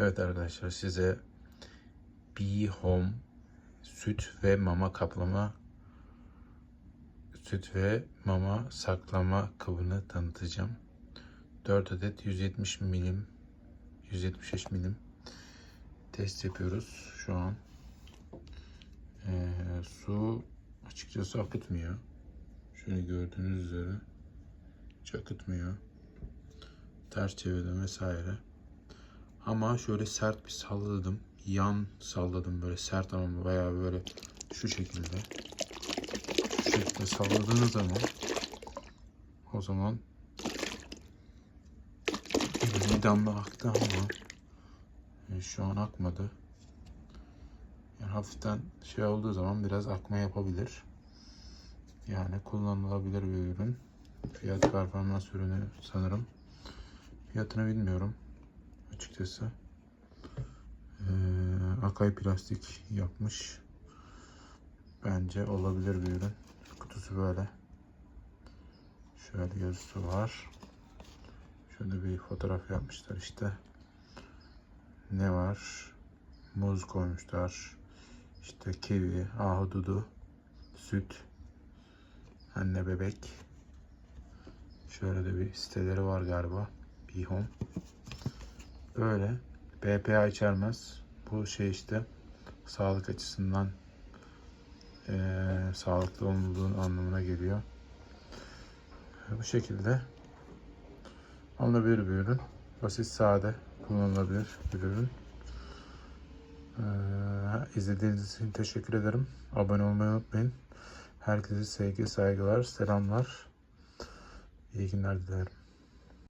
Evet arkadaşlar size Bee Home süt ve mama kaplama süt ve mama saklama kabını tanıtacağım. 4 adet 170 milim 175 milim test yapıyoruz şu an. Ee, su açıkçası akıtmıyor. Şöyle gördüğünüz üzere hiç akıtmıyor. Ters çevirdim vesaire. Ama şöyle sert bir salladım. Yan salladım böyle sert ama bayağı böyle şu şekilde. Şu şekilde salladığınız zaman o zaman bir damla aktı ama e, şu an akmadı. Yani hafiften şey olduğu zaman biraz akma yapabilir. Yani kullanılabilir bir ürün. Fiyat performans ürünü sanırım. Fiyatını bilmiyorum açıkçası. Ee, Akay plastik yapmış. Bence olabilir bir ürün. Kutusu böyle. Şöyle yazısı var. Şöyle bir fotoğraf yapmışlar işte. Ne var? Muz koymuşlar. İşte kivi, ahududu, süt, anne bebek. Şöyle de bir siteleri var galiba. Bihom. Böyle. BPA içermez. Bu şey işte sağlık açısından eee, sağlıklı olduğun anlamına geliyor. Bu şekilde alınabilir bir ürün. Basit, sade, kullanılabilir bir ürün. Ee, izlediğiniz için teşekkür ederim. Abone olmayı unutmayın. Herkese sevgi, saygılar, selamlar. İyi günler dilerim.